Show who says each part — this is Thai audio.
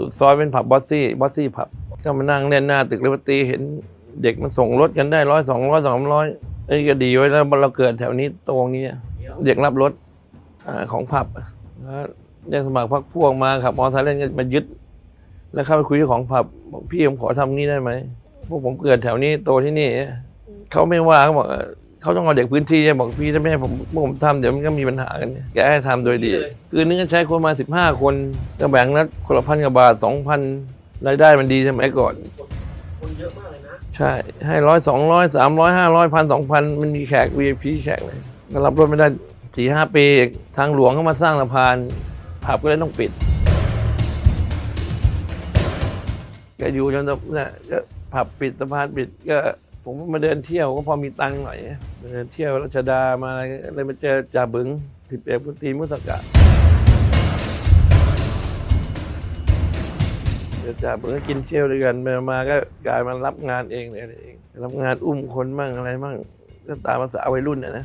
Speaker 1: สุดซอยเป็นผับบอสซี่บอสซี่ผับก็มานั่งเล่นหน้าตึกเลวตีเห็นเด็กมันส่งรถกันได้ร้อยสองร้อยสามร้อยไอ้ก็ดีไว้แล้วเราเกิดแถวนี้ตรงนี้เด็กรับรถอของผับแล้วยังสมัครพักพวกมาขับมอเตอร์ไซค์เล่นกันมายึด แล้วเข้าไปคุยของผับบอกพี่ผมขอทำนี้ได้ไหมพวกผมเกิดแถวนี้โตที่นี่เขาไม่ว่าเขาบอก เอ่อเขาต้องเอาเด็กพื้นที่บอกพี่ถ้าไม่ให้ผมพวกผมทำเดี๋ยวมันก็มีปัญหากันแกให้ทำโดยดี คือนึงก็ใช้คนมาสิบห้าคนก็แบ่งนัดคนละพันกว่าบาทสองพันรายได้มันดีสมัยก่อน
Speaker 2: คนเยอะมากเลยนะ
Speaker 1: ใช่ ให้ร้อยสองร้อยสามร้อยห้าร้อยพันสองพันมันมีแขก VIP แขกเลยก็รับรถไม่ได้สี่ห้าปีทางหลวงก็มาสร้างสะพานผับก็เลยต้องปิดก็อยู่จนเนี่ยก็ผับปิดสะพานปิดก็ ผมมาเดินเที่ยวก็พอมีตังค์หน่อยมาเดินเที่ยวรัชดามาอะไรเลยมาเจอจ่าบึงสิบเอกพุทธีมุสกะเจอจ่าบึงก็กินเที่ยวด้วยกันมามาก็กลายมารับงานเองเลยเองรับงานอุ้มคนมั่งอะไรมั่งก็ตามภาษาวัยรุ่นน่ะนะ